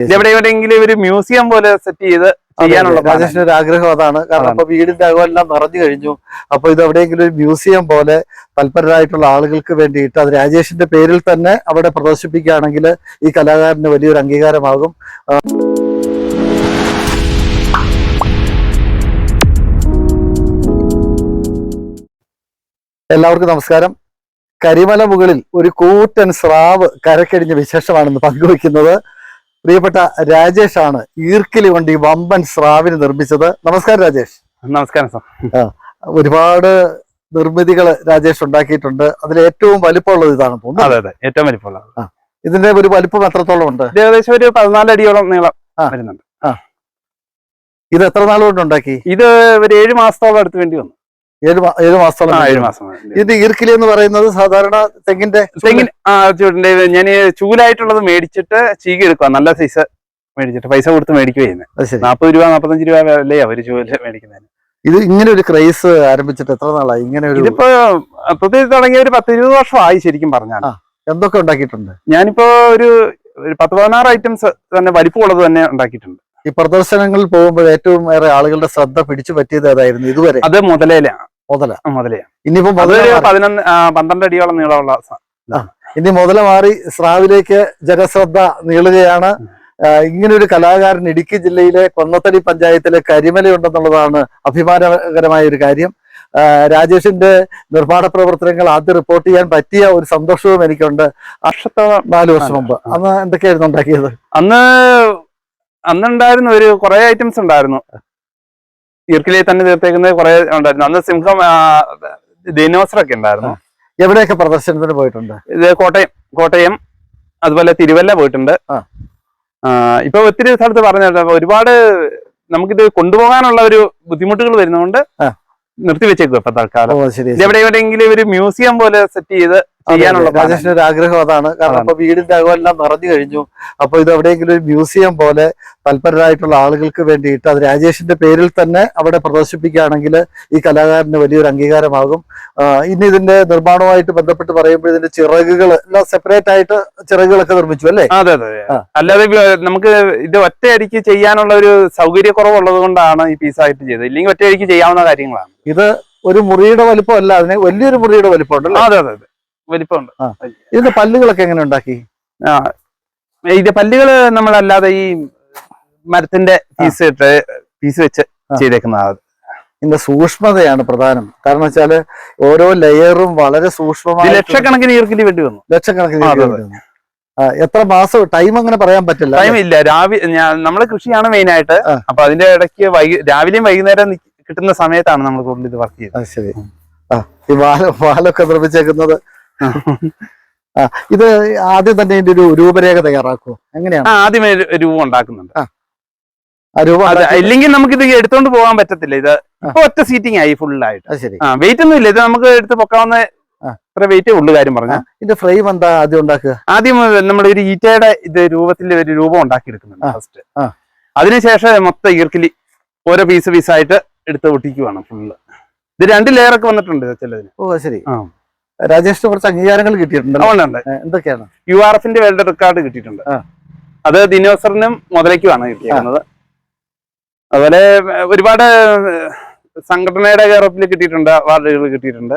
ഇത് എവിടെ എവിടെയെങ്കിലും ഒരു മ്യൂസിയം പോലെ സെറ്റ് ചെയ്ത് ചെയ്യാനുള്ള രാജേഷിന്റെ ഒരു ആഗ്രഹം അതാണ്. കാരണം ഇപ്പൊ വീടിന്റെ അകമെല്ലാം നിറഞ്ഞു കഴിഞ്ഞു. അപ്പൊ ഇത് എവിടെയെങ്കിലും ഒരു മ്യൂസിയം പോലെ തൽപരരായിട്ടുള്ള ആളുകൾക്ക് വേണ്ടിയിട്ട് അത് രാജേഷിന്റെ പേരിൽ തന്നെ അവിടെ പ്രദർശിപ്പിക്കുകയാണെങ്കിൽ ഈ കലാകാരന് വലിയൊരു അംഗീകാരമാകും. എല്ലാവർക്കും നമസ്കാരം. കരിമല മുകളിൽ ഒരു കൂറ്റൻ സ്രാവ് കരക്കടിഞ്ഞ വിശേഷമാണെന്ന് പങ്കുവെക്കുന്നത് പ്രിയപ്പെട്ട രാജേഷ് ആണ് ഈർക്കിലി വണ്ടി ഈ വമ്പൻ സ്രാവിന് നിർമ്മിച്ചത്. നമസ്കാരം രാജേഷ്. നമസ്കാരം സാർ. ഒരുപാട് നിർമ്മിതികൾ രാജേഷ് ഉണ്ടാക്കിയിട്ടുണ്ട്. അതിൽ ഏറ്റവും വലിപ്പമുള്ളത് ഇതാണ് അതെ അതെ. ഏറ്റവും വലിപ്പമുള്ളത്. ഇതിന്റെ ഒരു വലിപ്പം എത്രത്തോളം ഉണ്ട്? ഏകദേശം ഒരു പതിനാല് അടിയോളം നീളം. വരുന്നുണ്ട്. ഇത് എത്ര നാൾ കൊണ്ട് ഉണ്ടാക്കി? ഇത് ഒരു ഏഴ് മാസത്തോളം അടുത്ത് വേണ്ടി വന്നു. ഏഴ് ഏഴ് മാസത്തോളം ആ ഏഴ് മാസം ഇത് ഈർക്കിലി എന്ന് പറയുന്നത് സാധാരണ തെങ്ങിന്റെ തെങ്ങിൻ ആ ചൂടിന്റെ ഞാൻ ചൂലായിട്ടുള്ളത് മേടിച്ചിട്ട് ചീകി എടുക്കുക നല്ല സൈസ് മേടിച്ചിട്ട് പൈസ കൊടുത്ത് മേടിക്കുക ചെയ്യുന്നത് നാൽപ്പത് രൂപ നാൽപ്പത്തഞ്ച് രൂപ അല്ലേ അവർ ചൂൽ മേടിക്കുന്നതിന്. ഇത് ഇങ്ങനെ ഒരു ക്രൈസ് ആരംഭിച്ചിട്ട് എത്ര നാളായി? ഇങ്ങനെ ഒരു ഇതിപ്പോ പ്രത്യേകിച്ച് തുടങ്ങിയ ഒരു പത്ത് ഇരുപത് വർഷമായി ശരിക്കും പറഞ്ഞാൽ എന്തൊക്കെ ഉണ്ടാക്കിയിട്ടുണ്ട്? ഞാനിപ്പോ ഒരു ഒരു പത്ത് പതിനാറ് ഐറ്റംസ് തന്നെ വലിപ്പമുള്ളത് തന്നെ ഉണ്ടാക്കിയിട്ടുണ്ട്. ഈ പ്രദർശനങ്ങളിൽ പോകുമ്പോൾ ഏറ്റവും ഏറെ ആളുകളുടെ ശ്രദ്ധ പിടിച്ചു പറ്റിയത് അതായിരുന്നു ഇതുവരെ? അത് മുതലേലാണ്. മുതല. ഇനിയിപ്പോ മുതല മാറി. പതിനൊന്ന് പന്ത്രണ്ട് അടിയോളം നീളമുള്ള ഇനി മുതല മാറി സ്രാവിലേക്ക് ജനശ്രദ്ധ നീളുകയാണ്. ഇങ്ങനൊരു ഇങ്ങനെ ഒരു കലാകാരൻ ഇടുക്കി ജില്ലയിലെ കൊന്നത്തടി പഞ്ചായത്തിലെ കരിമലയുണ്ടെന്നുള്ളതാണ് അഭിമാനകരമായ ഒരു കാര്യം. രാജേഷിന്റെ നിർമ്മാണ പ്രവർത്തനങ്ങൾ ആദ്യം റിപ്പോർട്ട് ചെയ്യാൻ പറ്റിയ ഒരു സന്തോഷവും എനിക്കുണ്ട്. വർഷത്തോളം നാല് വർഷം മുമ്പ്. അന്ന് എന്തൊക്കെയായിരുന്നു ഉണ്ടാക്കിയത്? അന്ന് അന്നുണ്ടായിരുന്നു ഒരു കുറെ ഐറ്റംസ് ഉണ്ടായിരുന്നു. ഈർക്കിലി തന്നെ തീർത്തേക്കുന്ന കുറെ ഉണ്ടായിരുന്നു. അന്ന് സിംഹം ദിനോസറൊക്കെ ഉണ്ടായിരുന്നു. എവിടെയൊക്കെ പ്രദർശനത്തിന് പോയിട്ടുണ്ട്? ഇത് കോട്ടയം കോട്ടയം അതുപോലെ തിരുവല്ല പോയിട്ടുണ്ട്. ഇപ്പൊ ഒത്തിരി സ്ഥലത്ത് അപ്പൊ ഒരുപാട് നമുക്കിത് കൊണ്ടുപോകാനുള്ള ഒരു ബുദ്ധിമുട്ടുകൾ വരുന്നതുകൊണ്ട്. നിർത്തിവെച്ചേക്കും ഇപ്പൊ തൽക്കാലം എവിടെ എവിടെയെങ്കിലും ഒരു മ്യൂസിയം പോലെ സെറ്റ് ചെയ്ത് ചെയ്യാനുള്ള രാജേഷിന്റെ ഒരു ആഗ്രഹം അതാണ്. കാരണം ഇപ്പൊ അപ്പൊ വീടിന്റെ അകമെല്ലാം നിറഞ്ഞു കഴിഞ്ഞു. അപ്പൊ ഇത് എവിടെയെങ്കിലും ഒരു മ്യൂസിയം പോലെ തൽപരരായിട്ടുള്ള ആളുകൾക്ക് വേണ്ടിയിട്ട് അത് രാജേഷിന്റെ പേരിൽ തന്നെ അവിടെ പ്രദർശിപ്പിക്കുകയാണെങ്കിൽ ഈ കലാകാരന് വലിയൊരു അംഗീകാരമാകും. ഇനി ഇതിന്റെ നിർമ്മാണവുമായിട്ട് ബന്ധപ്പെട്ട് പറയുമ്പോൾ ഇതിന്റെ ചിറകുകൾ എല്ലാം സെപ്പറേറ്റ് ആയിട്ട് ചിറകുകളൊക്കെ നിർമ്മിച്ചു അല്ലേ? അതെ അതെ. അല്ലാതെ നമുക്ക് ഇത് ഒറ്റയടിക്ക് ചെയ്യാനുള്ള ഒരു സൗകര്യക്കുറവുള്ളത് കൊണ്ടാണ് ഈ പീസായിട്ട് ചെയ്തത്. ഇല്ലെങ്കിൽ ഒറ്റയടിക്ക് ചെയ്യാവുന്ന കാര്യങ്ങളാണ്. ഇത് ഒരു മുറിയുടെ വലിപ്പം അല്ല അതിന് വലിയൊരു മുറിയുടെ വലിപ്പം ഉണ്ടല്ലോ അതെ അതെ അതെ. വലിപ്പമുണ്ട്. ഇതിന്റെ പല്ലുകളൊക്കെ എങ്ങനെ ഉണ്ടാക്കി? ആ ഇതിന്റെ പല്ലുകൾ നമ്മളല്ലാതെ ഈ മരത്തിന്റെ പീസ് ഇട്ട് പീസ് വെച്ച്. ചെയ്തേക്കുന്നതാണ് ഇതിന്റെ സൂക്ഷ്മതയാണ് പ്രധാനം. കാരണം വെച്ചാൽ ഓരോ ലെയറും വളരെ സൂക്ഷ്മമായി ലക്ഷക്കണക്കിന് ഈർക്കിലി വേണ്ടി വന്നു. ലക്ഷക്കണക്കിന് എത്ര മാസം ടൈം അങ്ങനെ പറയാൻ പറ്റില്ല. ടൈം ഇല്ല. രാവിലെ നമ്മൾ കൃഷിയാണ് മെയിൻ ആയിട്ട് അപ്പൊ അതിന്റെ ഇടയ്ക്ക് രാവിലെയും വൈകുന്നേരം കിട്ടുന്ന സമയത്താണ് നമ്മൾ കൂടുതൽ ഇത് വർക്ക് ആ, ശരി. ആ ഈ വാല വാലൊക്കെ നിർമ്മിച്ചേക്കുന്നത് ഇത് ആദ്യം തന്നെ ഇതിന്റെ ഒരു രൂപരേഖ തയ്യാറാക്കുമോ എങ്ങനെയാണ്? ആദ്യമേ രൂപം ഉണ്ടാക്കുന്നുണ്ട്. ഇല്ലെങ്കിൽ നമുക്ക് ഇത് എടുത്തോണ്ട് പോകാൻ പറ്റത്തില്ല. ഇത് ഇപ്പൊ ഒറ്റ സീറ്റിംഗ് ആയി ഫുള്ളായിട്ട് അത് ശരി. ആ വെയിറ്റ് ഒന്നും ഇല്ല. ഇത് നമുക്ക് എടുത്ത് പൊക്കാവുന്ന അത്ര വെയിറ്റേ ഉള്ളു കാര്യം പറഞ്ഞ. ഇതിന്റെ ഫ്രെയിം എന്താ ആദ്യം ഉണ്ടാക്കുക? ആദ്യം നമ്മൾ ഒരു ഈറ്റയുടെ ഇത് രൂപത്തിൽ ഒരു രൂപം ഉണ്ടാക്കിയെടുക്കുന്നുണ്ട്. ഫസ്റ്റ്. അതിനുശേഷം മൊത്തം ഈർക്കിലി ഓരോ പീസ് പീസായിട്ട് എടുത്ത് ഒട്ടിക്കുവാണ് ഫുള്ള് ഇത് രണ്ട് ലെയർ ഒക്കെ വന്നിട്ടുണ്ട് ചിലതിന്. ഓ ശരി. ആ. രാജേഷിന് കുറച്ച് അംഗീകാരങ്ങൾ കിട്ടിയിട്ടുണ്ട് എന്തൊക്കെയാണ്? യു ആർ എഫിന്റെ വേൾഡ് റെക്കോർഡ് കിട്ടിയിട്ടുണ്ട്. അത് ദിനോസറിനും മുതലേക്കുമാണ് കിട്ടിയിരിക്കുന്നത്. അതുപോലെ ഒരുപാട് സംഘടനയുടെ കേരളത്തിൽ കിട്ടിയിട്ടുണ്ട് അവാർഡുകൾ കിട്ടിയിട്ടുണ്ട്.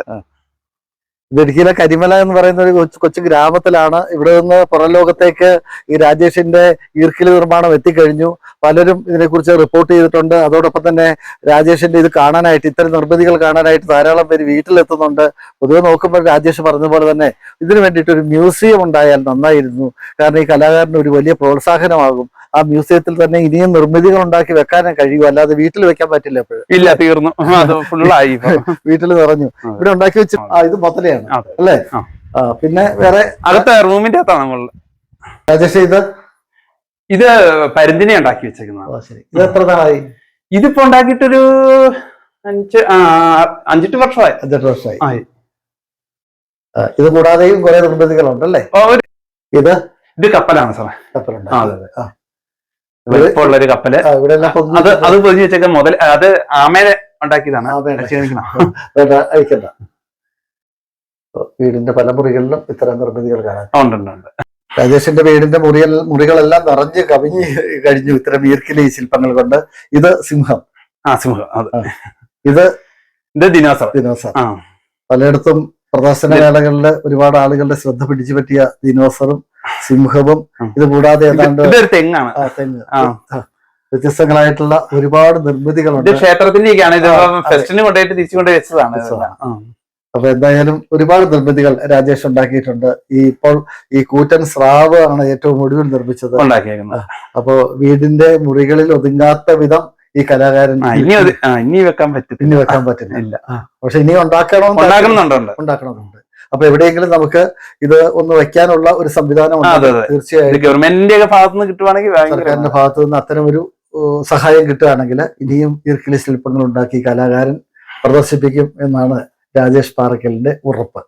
ഇടുക്കിയിലെ കരിമല എന്ന് പറയുന്ന ഒരു കൊച്ചു കൊച്ചു ഗ്രാമത്തിലാണ് ഇവിടെ നിന്ന് പുറം ലോകത്തേക്ക് ഈ രാജേഷിന്റെ ഈർക്കിലി നിർമ്മാണം എത്തിക്കഴിഞ്ഞു. പലരും ഇതിനെക്കുറിച്ച് റിപ്പോർട്ട് ചെയ്തിട്ടുണ്ട്. അതോടൊപ്പം തന്നെ രാജേഷിന്റെ ഇത് കാണാനായിട്ട് ഇത്തരം നിർമ്മിതികൾ കാണാനായിട്ട് ധാരാളം പേര് വീട്ടിലെത്തുന്നുണ്ട്. പൊതുവെ നോക്കുമ്പോൾ രാജേഷ് പറഞ്ഞ പോലെ തന്നെ ഇതിനു വേണ്ടിയിട്ട് ഒരു മ്യൂസിയം ഉണ്ടായാൽ നന്നായിരുന്നു. കാരണം ഈ കലാകാരന് ഒരു വലിയ പ്രോത്സാഹനമാകും. ആ മ്യൂസിയത്തിൽ തന്നെ ഇനിയും നിർമ്മിതികൾ ഉണ്ടാക്കി വെക്കാനേ കഴിയൂ. അല്ലാതെ വീട്ടിൽ വെക്കാൻ പറ്റില്ല എപ്പോഴും. ഇല്ല തീർന്നു. ഫുള്ളായി. വീട്ടിൽ നിറഞ്ഞു. ഇവിടെ ഉണ്ടാക്കി വെച്ച് ഇത് മൊത്തലയാണ് അല്ലേ? പിന്നെ വേറെ അടുത്ത റൂമിന്റെ അകത്താണ് നമ്മൾ രാജേഷ് ഇത് ഇത് പരുന്തിനെ ഉണ്ടാക്കി വെച്ചേക്കുന്നത് ഇത് എത്ര നാളായി? ഇതിപ്പോ ഉണ്ടാക്കിയിട്ടൊരു അഞ്ച് അഞ്ചെട്ട് വർഷമായി. അഞ്ചെട്ട് വർഷമായി. ഇത് കൂടാതെയും കുറെ നിർമ്മിതികളുണ്ടല്ലേ ഇത് ഇത് കപ്പലാണ് സാറേ. കപ്പലുണ്ട്. അതെ, അതെ. വലിപ്പമുള്ള ഒരു കപ്പൽ. അത് അത് പൊതിഞ്ഞ് വെച്ചേക്ക മുതൽ അത് ആമേനെ ഉണ്ടാക്കിയതാണ്. വീടിന്റെ പല മുറികളിലും ഇത്തരം നിർമ്മിതികൾ കാണാം. രാജേഷിന്റെ വീടിന്റെ മുറികൾ മുറികളെല്ലാം നിറഞ്ഞ് കവിഞ്ഞ് കഴിഞ്ഞു ഇത്തരം ഈർക്കിലി ശില്പങ്ങൾ കൊണ്ട്. ഇത് സിംഹം. ആ സിംഹം അത്. ഇത് ഇത് ദിനോസർ. ദിനോസർ. ആ. പലയിടത്തും പ്രദർശന വേളകളിൽ ഒരുപാട് ആളുകളുടെ ശ്രദ്ധ പിടിച്ചു പറ്റിയ ദിനോസറും സിംഹവും ഇത് കൂടാതെ ഏതാണ്ട് തെങ്ങാണ്. തെങ്ങ്. വ്യത്യസ്തങ്ങളായിട്ടുള്ള ഒരുപാട് നിർമ്മിതികളുണ്ട്. ക്ഷേത്രത്തിന്റെയൊക്കെയാണ്. ഇത്. ഫെസ്റ്റിന് കൊണ്ടുപോയിട്ട് തിരിച്ചു കൊണ്ടുപോയി വെച്ചതാണ്. അപ്പൊ എന്തായാലും ഒരുപാട് നിർമ്മിതികൾ രാജേഷ് ഉണ്ടാക്കിയിട്ടുണ്ട്. ഈ ഇപ്പോൾ ഈ കൂറ്റൻ സ്രാവ് ആണ് ഏറ്റവും ഒടുവിൽ നിർമ്മിച്ചത്. അപ്പോ വീടിന്റെ മുറികളിൽ ഒതുങ്ങാത്ത വിധം ഈ കലാകാരൻ ഇനി വെക്കാൻ പറ്റും ഇനി വെക്കാൻ പറ്റുന്നില്ല പക്ഷെ ഇനി ഉണ്ടാക്കണം ഉണ്ടാക്കണമെന്നുണ്ട് ഉണ്ടാക്കണമെന്നുണ്ട്. അപ്പൊ എവിടെയെങ്കിലും നമുക്ക് ഇത് ഒന്ന് വെക്കാനുള്ള ഒരു സംവിധാനം തീർച്ചയായും ഗവൺമെന്റിന്റെ ഒക്കെ ഭാഗത്ത് നിന്ന് കിട്ടുവാണെങ്കിൽ സർക്കാരിന്റെ ഭാഗത്തു നിന്ന് അത്തരം ഒരു സഹായം കിട്ടുകയാണെങ്കിൽ ഇനിയും ഈർക്കിളി ശില്പങ്ങൾ ഉണ്ടാക്കി കലാകാരൻ പ്രദർശിപ്പിക്കും എന്നാണ് രാജേഷ് പാറക്കലിന്റെ ഉറപ്പ്.